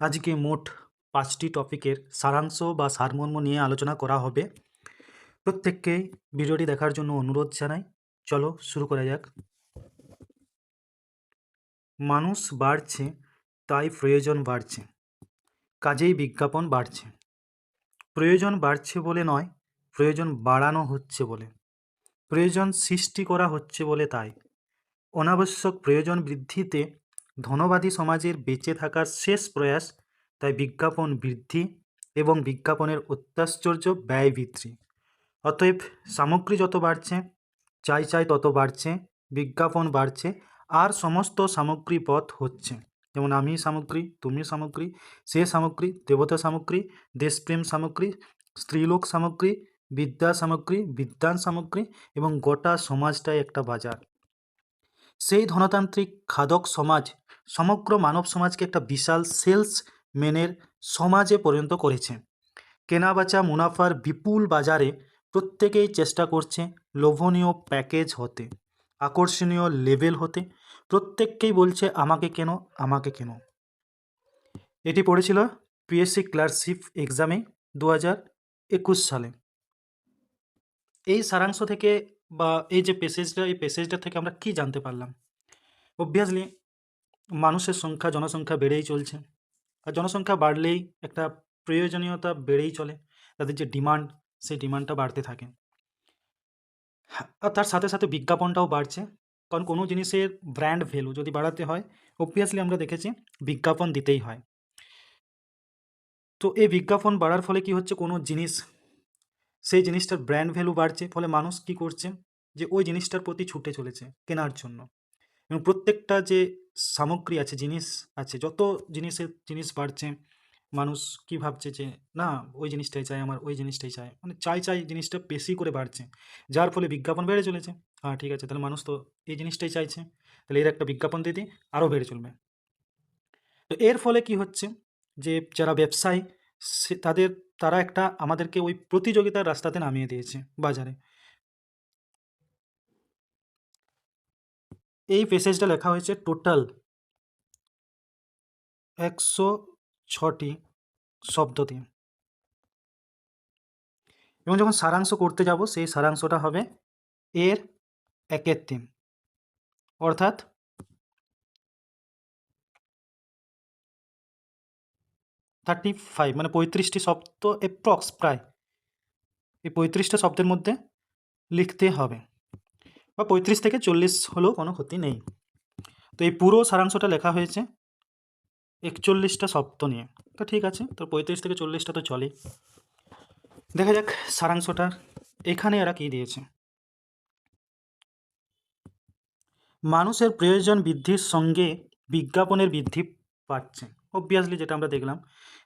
আজকে মোট পাঁচটি টপিকের সারাংশ বা সারমর্ম নিয়ে আলোচনা করা হবে। প্রত্যেককেই ভিডিওটি দেখার জন্য অনুরোধ জানাই। চলো শুরু করা যাক। মানুষ বাড়ছে, তাই প্রয়োজন বাড়ছে। কাজেই বিজ্ঞাপন বাড়ছে। প্রয়োজন বাড়ছে বলে নয়, প্রয়োজন বাড়ানো হচ্ছে বলে। প্রয়োজন সৃষ্টি করা হচ্ছে বলে তাই। অনাবশ্যক প্রয়োজন বৃদ্ধিতে ধনবাদী সমাজের বেঁচে থাকার শেষ প্রয়াস, তাই বিজ্ঞাপন বৃদ্ধি এবং বিজ্ঞাপনের অত্যাশ্চর্য ব্যয় বৃদ্ধি। অতএব সামগ্রী যত বাড়ছে, চাই চাই তত বাড়ছে, বিজ্ঞাপন বাড়ছে, আর সমস্ত সামগ্রী পথ হচ্ছে। যেমন আমি সামগ্রী, তুমি সামগ্রী, সে সামগ্রী, দেবতা সামগ্রী, দেশপ্রেম সামগ্রী, স্ত্রীলোক সামগ্রী, বিদ্যা সামগ্রী, বিদ্যান সামগ্রী এবং গোটা সমাজটাই একটা বাজার। সেই ধনতান্ত্রিক খাদক সমাজ সমগ্র মানব সমাজকে একটা বিশাল সেলস মেনের সমাজে পরিণত করেছে। কেনাবেচা মুনাফার বিপুল বাজারে প্রত্যেকেই চেষ্টা করছে লোভনীয় প্যাকেজ হতে, আকর্ষণীয় লেভেল হতে, প্রত্যেককেই বলছে আমাকে কেন আমাকে কেন। এটি পড়েছিল পিএসসি ক্লার্কশিপ এক্সামে দু হাজার একুশ সালে। এই সারাংশ থেকে বা এই যে পেসেজটা এই পেসেজটা থেকে আমরা কি জানতে পারলাম? অবভিয়াসলি মানুষের সংখ্যা, জনসংখ্যা বেড়েই চলছে। আর জনসংখ্যা বাড়লেই একটা প্রয়োজনীয়তা বেড়েই চলে। তাদের যে ডিমান্ড সেই ডিমান্ডটা বাড়তে থাকে। আর তার সাথে সাথে বিজ্ঞাপনটাও বাড়ছে। কারণ কোনো জিনিসের ব্র্যান্ড ভ্যালু যদি বাড়াতে হয় অবভিয়াসলি আমরা দেখেছি বিজ্ঞাপন দিতেই হয়। তো এই বিজ্ঞাপন বাড়ার ফলে কি হচ্ছে? কোনো জিনিস সেই জিনিসটার ব্র্যান্ড ভ্যালু বাড়ছে, ফলে মানুষ কি করছে? যে ওই জিনিসটার প্রতি ছুটে চলেছে কেনার জন্য। এবং প্রত্যেকটা যে সামগ্রী আছে, জিনিস আছে, যত জিনিসের, জিনিস বাড়ছে, মানুষ কি ভাবছে যে, না, ওই জিনিসটাই চাই, আমার ওই জিনিসটাই চাই। মানে চাই চাই জিনিসটা বেশি করে বাড়ছে, যার ফলে বিজ্ঞাপন বেড়ে চলেছে। হ্যাঁ ঠিক আছে, তাহলে মানুষ তো এই জিনিসটাই চাইছে। তাহলে এর একটা বিজ্ঞাপন দিয়ে দিই আরও বেড়ে চলবে। তো এর ফলে কি হচ্ছে? যে যারা ব্যবসায়ী, সে তাদের তারা একটা আমাদেরকে ওই প্রতিযোগিতার রাস্তাতে নামিয়ে দিয়েছে বাজারে। এই পেসেজটা লেখা হয়েছে টোটাল একশো ছটি শব্দ দিয়ে এবং যখন সারাংশ করতে যাব, সেই সারাংশটা হবে এর একের তিন। অর্থাৎ থার্টি ফাইভ মানে পঁয়ত্রিশটি শব্দ এপ্রক্স প্রায়। এই পঁয়ত্রিশটা শব্দের মধ্যে লিখতে হবে। বা পঁয়ত্রিশ থেকে চল্লিশ হলেও কোনো ক্ষতি নেই। তো এই পুরো সারাংশটা লেখা হয়েছে একচল্লিশটা শব্দ নিয়ে। তো ঠিক আছে, তো পঁয়ত্রিশ থেকে চল্লিশটা তো চলেই। দেখা যাক সারাংশটা এখানে এরা কী দিয়েছে। মানুষের প্রয়োজন বৃদ্ধির সঙ্গে বিজ্ঞাপনের বৃদ্ধি পাচ্ছে। অবভিয়াসলি যেটা আমরা দেখলাম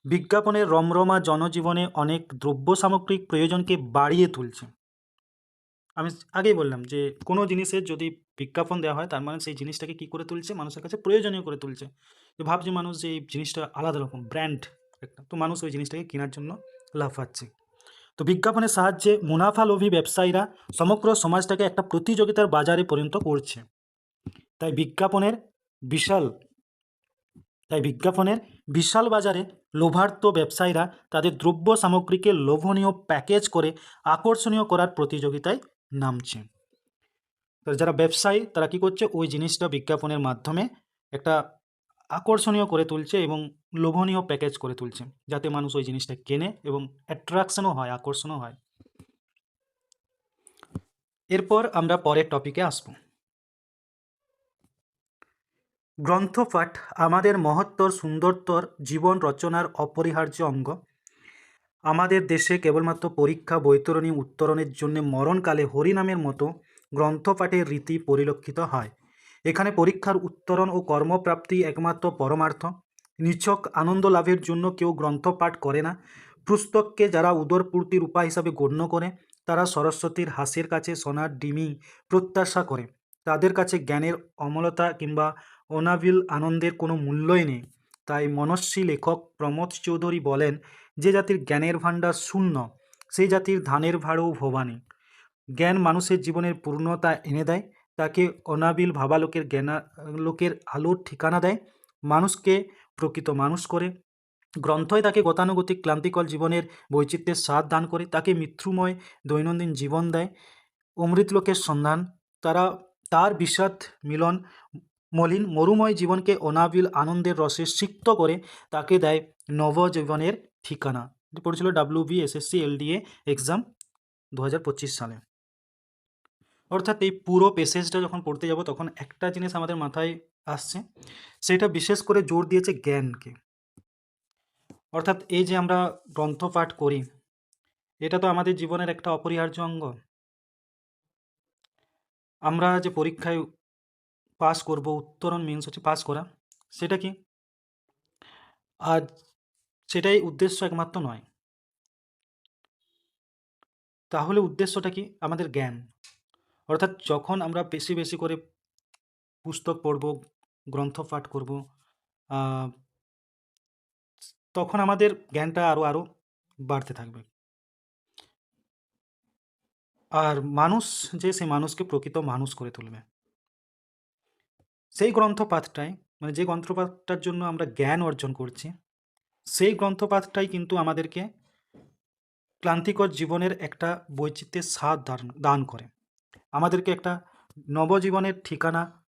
বিজ্ঞাপনের রমরমা জনজীবনে অনেক দ্রব্য সামগ্রিক প্রয়োজনকে বাড়িয়ে তুলছে। আমি আগেই বললাম যে, কোনো জিনিসের যদি বিজ্ঞাপন দেওয়া হয়, তার মানে সেই জিনিসটাকে কী করে তুলছে? মানুষের কাছে প্রয়োজনীয় করে তুলছে। যে ভাবছে মানুষ যে, এই জিনিসটা আলাদা রকম ব্র্যান্ড একটা। তো মানুষ ওই জিনিসটাকে কেনার জন্য লাফাচ্ছে। তো বিজ্ঞাপনের সাহায্যে মুনাফালোভী ব্যবসায়ীরা সমগ্র সমাজটাকে একটা প্রতিযোগিতার বাজারে পরিণত করছে। তাই বিজ্ঞাপনের বিশাল তাই বিজ্ঞাপনের বিশাল বাজারে লোভার্ত ব্যবসায়ীরা তাদের দ্রব্য সামগ্রীকে লোভনীয় প্যাকেজ করে আকর্ষণীয় করার প্রতিযোগিতায় নামছে। যারা ব্যবসায়ী, তারা কী করছে? ওই জিনিসটা বিজ্ঞাপনের মাধ্যমে একটা আকর্ষণীয় করে তুলছে এবং লোভনীয় প্যাকেজ করে তুলছে, যাতে মানুষ ওই জিনিসটা কেনে এবং অ্যাট্রাকশনও হয়, আকর্ষণও হয়। এরপর আমরা পরের টপিকে আসব। গ্রন্থপাঠ আমাদের মহত্তর সুন্দরতর জীবন রচনার অপরিহার্য অঙ্গ। আমাদের দেশে কেবলমাত্র পরীক্ষা, বৈতরণী উত্তরণের জন্য মরণকালে হরিনামের মতো গ্রন্থপাঠের রীতি পরিলক্ষিত হয়। এখানে পরীক্ষার উত্তরণ ও কর্মপ্রাপ্তি একমাত্র পরমার্থ। নিছক আনন্দ লাভের জন্য কেউ গ্রন্থপাঠ করে না। পুস্তককে যারা উদরপূর্তির উপায় হিসাবে গণ্য করে, তারা সরস্বতীর হাসির কাছে সোনার ডিমি প্রত্যাশা করে। তাদের কাছে জ্ঞানের অমলতা কিংবা অনাবিল আনন্দের কোনো মূল্যই নেই। তাই মনস্বী লেখক প্রমোদ চৌধুরী বলেন, যে জাতির জ্ঞানের ভাণ্ডার শূন্য, সেই জাতির ধানের ভাড়ও ভবানী। জ্ঞান মানুষের জীবনের পূর্ণতা এনে দেয়, তাকে অনাবিল ভাবালোকের জ্ঞানা লোকের আলোর ঠিকানা দেয়। মানুষকে প্রকৃত মানুষ করে। গ্রন্থই তাকে গতানুগতিক ক্লান্তিকর জীবনের বৈচিত্র্যের স্বাদ দান করে। তাকে মৃত্যুময় দৈনন্দিন জীবন দেয়। অমৃতলোকের সন্ধান, তারা, তার বিষাদ মিলন মলিন মরুময় জীবনকে অনাবিল আনন্দের রসে সিক্ত করে তাকে দেয় নবজীবনের ঠিকানা। পড়েছিল W B SSC LDA exam দু হাজার পঁচিশ সালে। অর্থাৎ এই পুরো পেসেজটা যখন পড়তে যাব, তখন একটা জিনিস আমাদের মাথায় আসছে, সেটা বিশেষ করে জোর দিয়েছে জ্ঞানকে। অর্থাৎ এই যে আমরা গ্রন্থ পাঠ করি, এটা তো আমাদের জীবনের একটা অপরিহার্য অঙ্গ। আমরা যে পরীক্ষায় পাস করব, উত্তরণ মিন্স হচ্ছে পাস করা। সেটা কি? আর সেটাই উদ্দেশ্য একমাত্র নয়। তাহলে উদ্দেশ্যটা কি? আমাদের জ্ঞান। অর্থাৎ যখন আমরা বেশি বেশি করে পুস্তক পড়ব, গ্রন্থ পাঠ করব তখন আমাদের জ্ঞানটা আরও আরও বাড়তে থাকবে। আর মানুষ যে সেই মানুষকে প্রকৃত মানুষ করে তুলবে। সেই গ্রন্থপাঠটাই মানে যে গ্রন্থপাঠটার জন্য আমরা জ্ঞান অর্জন করছি, সেই গ্রন্থপাঠটাই কিন্তু আমাদেরকে ক্লান্তিকর জীবনের একটা বৈচিত্র্যের স্বাদ দান করে। আমাদেরকে একটা নবজীবনের ঠিকানাতে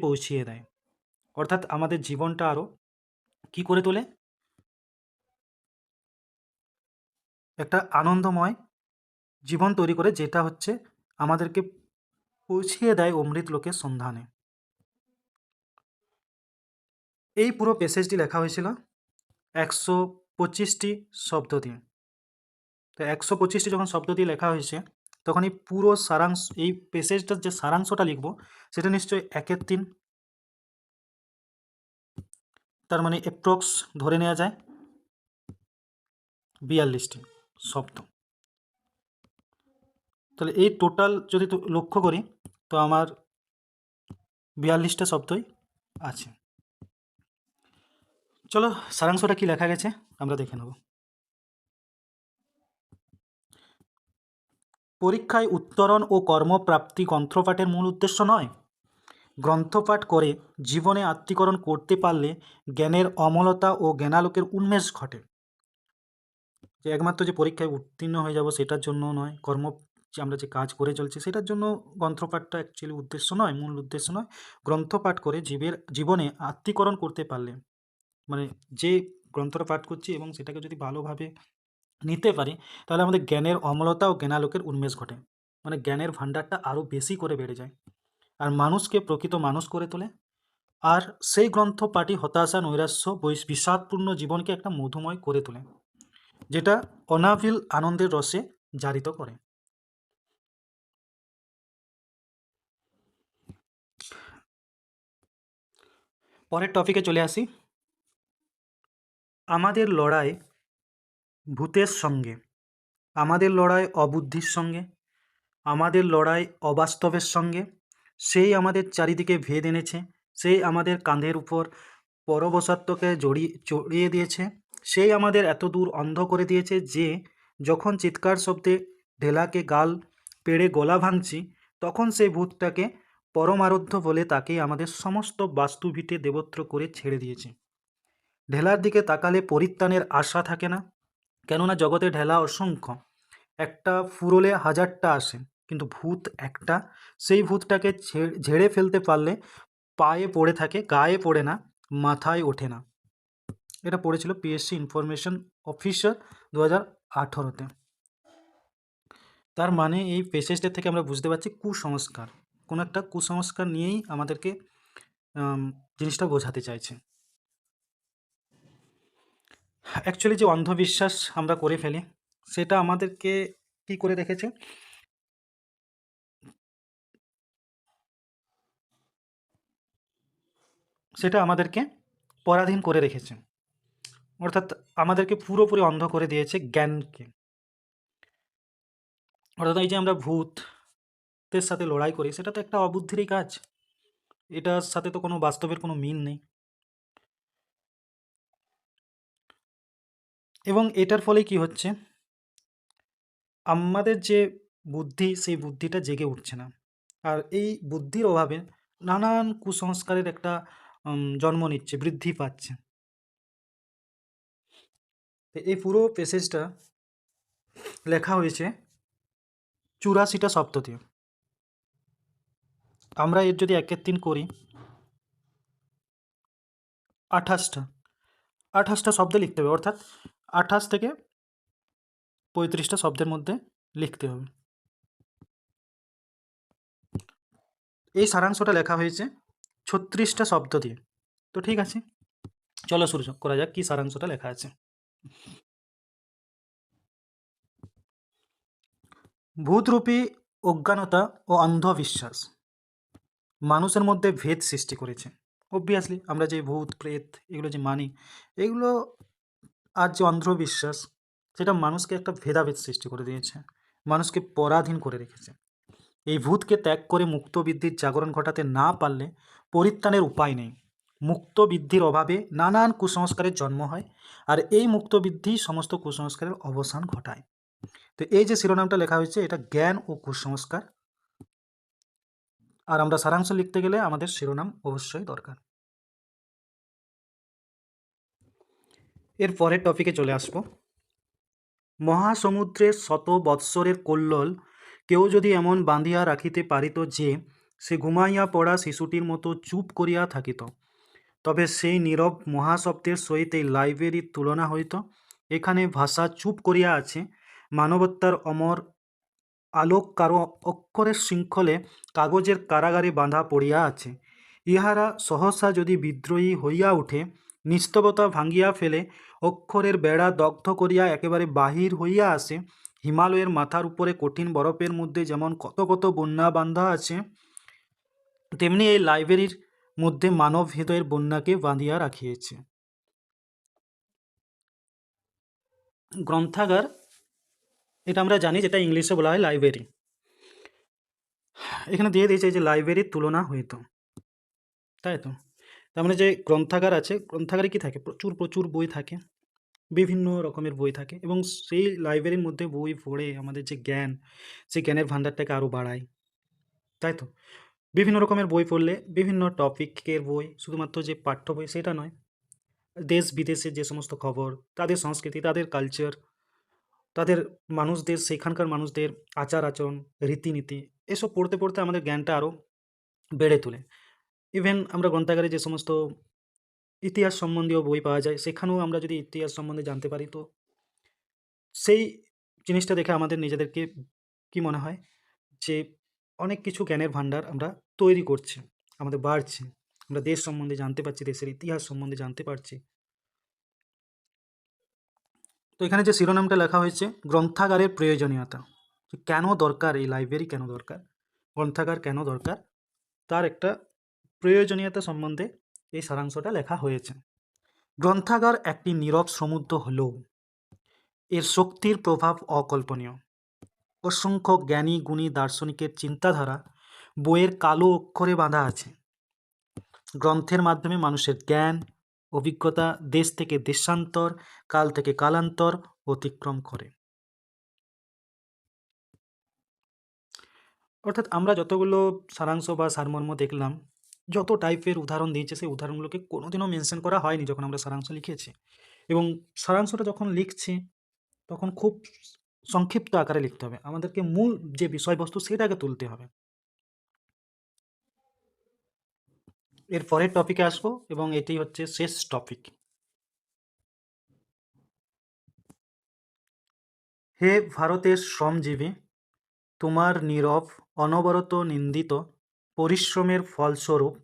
পৌঁছিয়ে দেয়। অর্থাৎ আমাদের জীবনটা আরও কি করে তোলে? একটা আনন্দময় জীবন তৈরি করে, যেটা হচ্ছে আমাদেরকে পৌঁছিয়ে দেয় অমৃত লোকের সন্ধানে। এই পুরো প্যাসেজটি লেখা হয়েছিল একশো পঁচিশটি শব্দ দিয়ে তো একশো পঁচিশটি যখন শব্দ দিয়ে লেখা হয়েছে, তখন এই পুরো সারাংশ, এই প্যাসেজটার যে সারাংশটা লিখব, সেটা নিশ্চয়ই একের তিন। তার মানে অ্যাপ্রক্স ধরে নেওয়া যায় বিয়াল্লিশটি শব্দ। তাহলে এই টোটাল যদি লক্ষ্য করি তো আমার বিয়াল্লিশটা শব্দই আছে। চলো সারাংশটা কি লেখা গেছে আমরা দেখে নেব। পরীক্ষায় উত্তরণ ও কর্মপ্রাপ্তি গ্রন্থপাঠের মূল উদ্দেশ্য নয়। গ্রন্থপাঠ করে জীবনে আত্মীকরণ করতে পারলে জ্ঞানের অমলতা ও জ্ঞানালোকের উন্মেষ ঘটে। যে একমাত্র যে পরীক্ষায় উত্তীর্ণ হয়ে যাব সেটার জন্য নয়, কর্ম যে আমরা যে কাজ করে চলছি, সেটার জন্য গ্রন্থপাঠটা অ্যাকচুয়ালি উদ্দেশ্য নয়, মূল উদ্দেশ্য নয়। গ্রন্থপাঠ করে জীবের জীবনে আত্মীকরণ করতে পারলে মানে যে গ্রন্থটা পাঠ করছি এবং সেটাকে যদি ভালোভাবে নিতে পারি, তাহলে আমাদের জ্ঞানের অমলতা ও জ্ঞানালোকের উন্মেষ ঘটে। মানে জ্ঞানের ভাণ্ডারটা আরও বেশি করে বেড়ে যায়। আর মানুষকে প্রকৃত মানুষ করে তোলে। আর সেই গ্রন্থ পাঠই হতাশা, নৈরাশ্য বিষাদপূর্ণ জীবনকে একটা মধুময় করে তোলে, যেটা অনাবিল আনন্দের রসে জারিত করে। পরের টপিকে চলে আসি। আমাদের লড়াই ভূতের সঙ্গে, আমাদের লড়াই অবুদ্ধির সঙ্গে, আমাদের লড়াই অবাস্তবের সঙ্গে, সেই আমাদের চারিদিকে ভেদ এনেছে, সেই আমাদের কাঁধের উপর পরবশাত্মকে জড়িয়ে জড়িয়ে দিয়েছে, সেই আমাদের এত দূর অন্ধ করে দিয়েছে যে, যখন চিৎকার শব্দে ঢেলাকে গাল পেড়ে গলা ভাঙছি, তখন সেই ভূতটাকে পরমারাধ্য বলে তাকে আমাদের সমস্ত বাস্তুভিটে দেবত্র করে ছেড়ে দিয়েছে। ঢেলার দিকে তাকালে পরিত্রাণের আশা থাকে না, কেননা জগতে ঢেলা অসংখ্য। একটা ফুরলে হাজারটা আসে, কিন্তু ভূত একটা। সেই ভূতটাকে ঝেড়ে ফেলতে পারলে পায়ে পড়ে থাকে, গায়ে পড়ে না, মাথায় ওঠে না। এটা পড়েছিল পিএসসি ইনফরমেশন অফিসার দু হাজার আঠেরোতে। তার মানে এই পেসেজটা থেকে আমরা বুঝতে পারছি কুসংস্কার। কোনো একটা কুসংস্কার নিয়েই আমাদেরকে আম, জিনিসটা বোঝাতে চাইছে। অ্যাকচুয়ালি যে অন্ধবিশ্বাস আমরা করে ফেলি সেটা আমাদেরকে কি করে রেখেছে? সেটা আমাদেরকে পরাধীন করে রেখেছে। অর্থাৎ আমাদেরকে পুরোপুরি অন্ধ করে দিয়েছে জ্ঞানকে। অর্থাৎ এই যে আমরা ভূতের সাথে লড়াই করি, সেটা তো একটা অবুদ্ধিরই কাজ। এটার সাথে তো কোনো বাস্তবের কোনো মিল নেই। এবং এটার ফলে কি হচ্ছে? আমাদের যে বুদ্ধি, সেই বুদ্ধিটা জেগে উঠছে না। আর এই বুদ্ধির অভাবে নানান কুসংস্কারের একটা জন্ম নিচ্ছে, বৃদ্ধি পাচ্ছে। এই পুরো প্যাসেজটা লেখা হয়েছে চুরাশিটা শব্দ দিয়ে আমরা এর যদি একের তিন করি, আঠাশটা আঠাশটা শব্দে লিখতে হবে, অর্থাৎ আঠাশ থেকে পঁয়ত্রিশটা শব্দের মধ্যে লিখতে হবে। এই সারাংশটা লেখা হয়েছে ছত্রিশটা শব্দ দিয়ে। তো ঠিক আছে, চলো শুরু করা যাক কি সারাংশটা লেখা আছে। ভূতরূপী অজ্ঞানতা ও অন্ধবিশ্বাস। মানুষের মধ্যে ভেদ সৃষ্টি করেছে। অবভিয়াসলি আমরা যে ভূত, প্রেত, এগুলো যে মানি, এগুলো আর যে অন্ধবিশ্বাস, সেটা মানুষকে একটা ভেদাভেদ সৃষ্টি করে দিয়েছে। মানুষকে পরাধীন করে রেখেছে। এই ভূতকে ত্যাগ করে মুক্তবৃদ্ধির জাগরণ ঘটাতে না পারলে পরিত্রাণের উপায় নেই। মুক্তবৃদ্ধির অভাবে নানান কুসংস্কারের জন্ম হয় আর এই মুক্তবৃদ্ধি সমস্ত কুসংস্কারের অবসান ঘটায়। তো এই যে শিরোনামটা লেখা হয়েছে, এটা জ্ঞান ও কুসংস্কার। আর আমরা সারাংশ লিখতে গেলে আমাদের শিরোনাম অবশ্যই দরকার। এর পরের টপিকে চলে আসব। মহাসমুদ্রের শত বৎসরের কল্লোল, কেউ যদি এমন বাঁধিয়া রাখিতে পারিত যে, সে ঘুমাইয়া পড়া শিশুটির মতো চুপ করিয়া থাকিত। তবে সেই নীরব মহাশব্দের সহিত এই লাইব্রেরির তুলনা হইত। এখানে ভাষা চুপ করিয়া আছে মানবতার অমর আলোক কারও অক্ষরের শৃঙ্খলে কাগজের কারাগারে বাঁধা পড়িয়া আছে। ইহারা সহসা যদি বিদ্রোহী হইয়া উঠে, নিস্তবতা ভাঙ্গিয়া ফেলে, অক্ষরের বেড়া দগ্ধ করিয়া একেবারে বাহির হইয়া আসে, হিমালয়ের মাথার উপরে কঠিন বরফের মধ্যে যেমন কত কত বন্যা বাঁধা আছে, তেমনি এই লাইব্রেরির মধ্যে মানব হৃদয়ের বন্যাকে বাঁধিয়া রাখিয়েছে। গ্রন্থাগার এটা আমরা জানি যেটা ইংলিশে বলা হয় লাইব্রেরি। এখানে দিয়ে দিয়েছে যে লাইব্রেরির তুলনা হইতো তাই তো? তার মানে যে গ্রন্থাগার আছে, গ্রন্থাগারে কি থাকে? প্রচুর প্রচুর বই থাকে। বিভিন্ন রকমের বই থাকে এবং সেই লাইব্রেরির মধ্যে বই পড়ে আমাদের যে জ্ঞান, সেই জ্ঞানের ভান্ডারটাকে আরও বাড়ায়। তাই তো? বিভিন্ন রকমের বই পড়লে বিভিন্ন টপিকের বই, শুধুমাত্র যে পাঠ্য বই সেটা নয় দেশ বিদেশের যে সমস্ত খবর, তাদের সংস্কৃতি, তাদের কালচার তাদের মানুষদের, সেখানকার মানুষদের আচার আচরণ, রীতিনীতি, এসব পড়তে পড়তে আমাদের জ্ঞানটা আরও বেড়ে তোলে। ইভেন আমরা গ্রন্থাগারে যে সমস্ত ইতিহাস সম্বন্ধীয় বই পাওয়া যায়, সেখানেও আমরা যদি ইতিহাস সম্বন্ধে জানতে পারি, তো সেই জিনিসটা দেখে আমাদের নিজেদেরকে কি মনে হয়? যে অনেক কিছু জ্ঞানের ভাণ্ডার আমরা তৈরি করছি, আমাদের বাড়ছে, আমরা দেশ সম্বন্ধে জানতে পারছি, দেশের ইতিহাস সম্বন্ধে জানতে পারছি। তো এখানে যে শিরোনামটা লেখা হয়েছে, গ্রন্থাগারের প্রয়োজনীয়তা। কেন দরকার, এই লাইব্রেরি কেন দরকার? গ্রন্থাগার কেন দরকার? তার একটা প্রয়োজনীয়তা সম্বন্ধে এই সারাংশটা লেখা হয়েছে। গ্রন্থাগার একটি নীরব সমুদ্র হলেও এর শক্তির প্রভাব অকল্পনীয়। অসংখ্য জ্ঞানী, গুণী, দার্শনিকের চিন্তাধারা বইয়ের কালো অক্ষরে বাঁধা আছে। গ্রন্থের মাধ্যমে মানুষের জ্ঞান অভিজ্ঞতা দেশ থেকে দেশান্তর, কাল থেকে কালান্তর অতিক্রম করে। অর্থাৎ আমরা যতগুলো সারাংশ বা সারমর্ম দেখলাম, যত টাইপের উদাহরণ দিয়েছে, সেই উদাহরণগুলোকে কোনোদিনও মেনশন করা হয়নি যখন আমরা সারাংশ লিখেছি। এবং সারাংশটা যখন লিখছি, তখন খুব সংক্ষিপ্ত আকারে লিখতে হবে। আমাদেরকে মূল যে বিষয়বস্তু, সেটাকে তুলতে হবে। এর পরের টপিকে আসব এবং এটি হচ্ছে শেষ টপিক হে ভারতের শ্রমজীবী, তোমার নীরব, অনবরত নিন্দিত, পরিশ্রমের ফলস্বরূপ,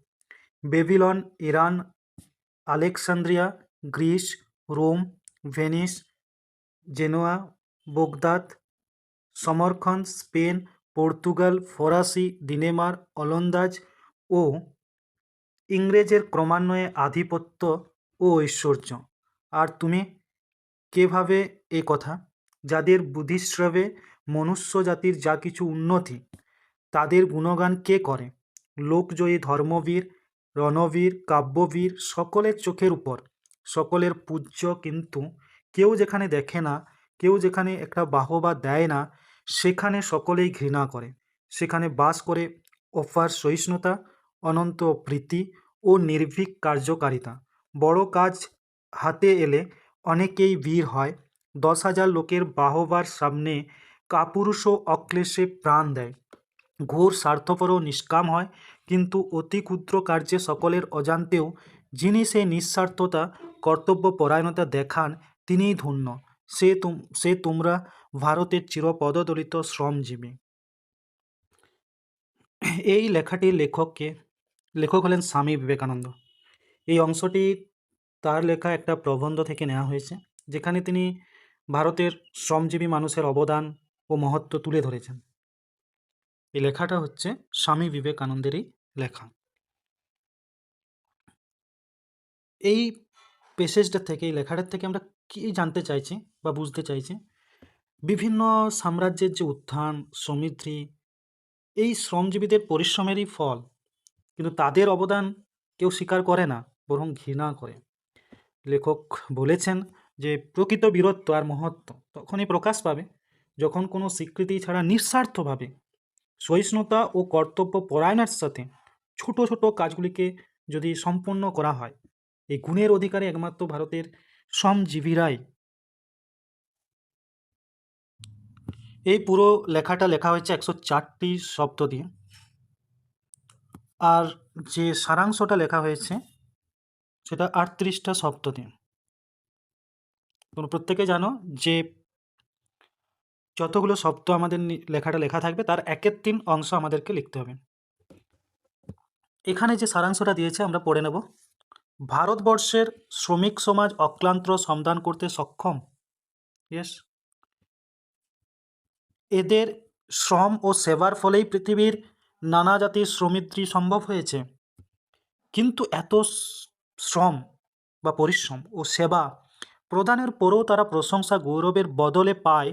Babylon, Iran, Alexandria, Greece, Rome, Venice, Genoa, Baghdad Samarkand Spain, Portugal, ফরাসি দিনেমার অলন্দাজ ও ইংরেজের ক্রমান্বয়ে আধিপত্য ও ঐশ্বর্য। আর তুমি কেভাবে এ কথা? যাদের বুদ্ধিশ্রবে মনুষ্য জাতির যা কিছু উন্নতি, তাদের গুণগান কে করে? লোকজয়ী ধর্মবীর, রণবীর, কাব্যবীর সকলের চোখের উপর, সকলের পূজ্য কিন্তু কেউ যেখানে দেখে না, কেউ যেখানে একটা বাহবা দেয় না, সেখানে সকলেই ঘৃণা করে। সেখানে বাস করে অফার সহিষ্ণুতা অনন্ত প্রীতি ও নির্ভীক কার্যকারিতা। বড় কাজ হাতে এলে অনেকেই ভিড় হয়। দশ হাজার লোকের বাহবার সামনে কাপুরুষও অক্লেশে প্রাণ দেয়। ঘোর স্বার্থপর ও নিষ্কাম হয়, কিন্তু অতি ক্ষুদ্র কার্যে সকলের অজান্তেও যিনি সে নিঃস্বার্থতা কর্তব্য পরায়ণতা দেখান, তিনিই ধন্য। সে তুম, সে তোমরা ভারতের চিরপদদলিত শ্রমজীবী। এই লেখাটির লেখককে লেখক হলেন স্বামী বিবেকানন্দ। এই অংশটি তার লেখা একটা প্রবন্ধ থেকে নেওয়া হয়েছে, যেখানে তিনি ভারতের শ্রমজীবী মানুষের অবদান ও মহত্ব তুলে ধরেছেন। এই লেখাটা হচ্ছে স্বামী বিবেকানন্দেরই লেখা। এই পেসেজটা থেকে, এই লেখাটার থেকে আমরা কী জানতে চাইছি বা বুঝতে চাইছি, বিভিন্ন সাম্রাজ্যের যে উত্থান, সমৃদ্ধি, এই শ্রমজীবীদের পরিশ্রমেরই ফল কিন্তু তাদের অবদান কেউ স্বীকার করে না, বরং ঘৃণা করে। লেখক বলেছেন যে, প্রকৃত বীরত্ব আর মহত্ব তখনই প্রকাশ পাবে যখন কোনো স্বীকৃতি ছাড়া নিঃস্বার্থভাবে সহিষ্ণুতা ও কর্তব্য পরায়ণার সাথে ছোট ছোট কাজগুলিকে যদি সম্পন্ন করা হয়, এই গুণের অধিকারে একমাত্র ভারতের শ্রমজীবীরাই এই পুরো লেখাটা লেখা হয়েছে একশো চারটি শব্দ দিয়ে। আর যে সারাংশটা লেখা হয়েছে, সেটা আটত্রিশটা শব্দ দিয়ে তোমরা প্রত্যেকে জানো যে যতগুলো শব্দ আমাদের লেখাটা লেখা থাকবে, তার একের তিন অংশ আমাদেরকে লিখতে হবে। এখানে যে সারাংশটা দিয়েছে, আমরা পড়ে নেব। ভারতবর্ষের শ্রমিক সমাজ অক্লান্ত সমাধান করতে সক্ষম? ইয়েস এদের শ্রম ও সেবার ফলেই পৃথিবীর নানা জাতির সমৃদ্ধি সম্ভব হয়েছে। কিন্তু এত শ্রম বা পরিশ্রম ও সেবা প্রদানের পরেও তারা প্রশংসা গৌরবের বদলে পায়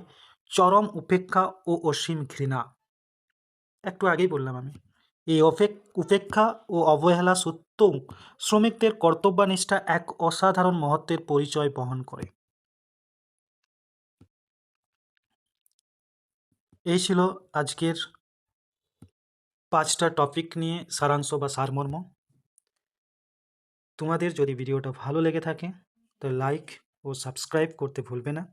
চরম উপেক্ষা ও অসীম ঘৃণা। একটু আগেই বললাম আমি, এই উপেক্ষা ও অবহেলা সত্ত্বেও শ্রমিকদের কর্তব্যনিষ্ঠা এক অসাধারণ মহত্বের পরিচয় বহন করে। এই ছিল আজকের পাঁচটা টপিক নিয়ে সারাংশ বা সারমর্ম। তোমাদের যদি ভিডিওটা ভালো লেগে থাকে তো লাইক ও সাবস্ক্রাইব করতে ভুলবে না।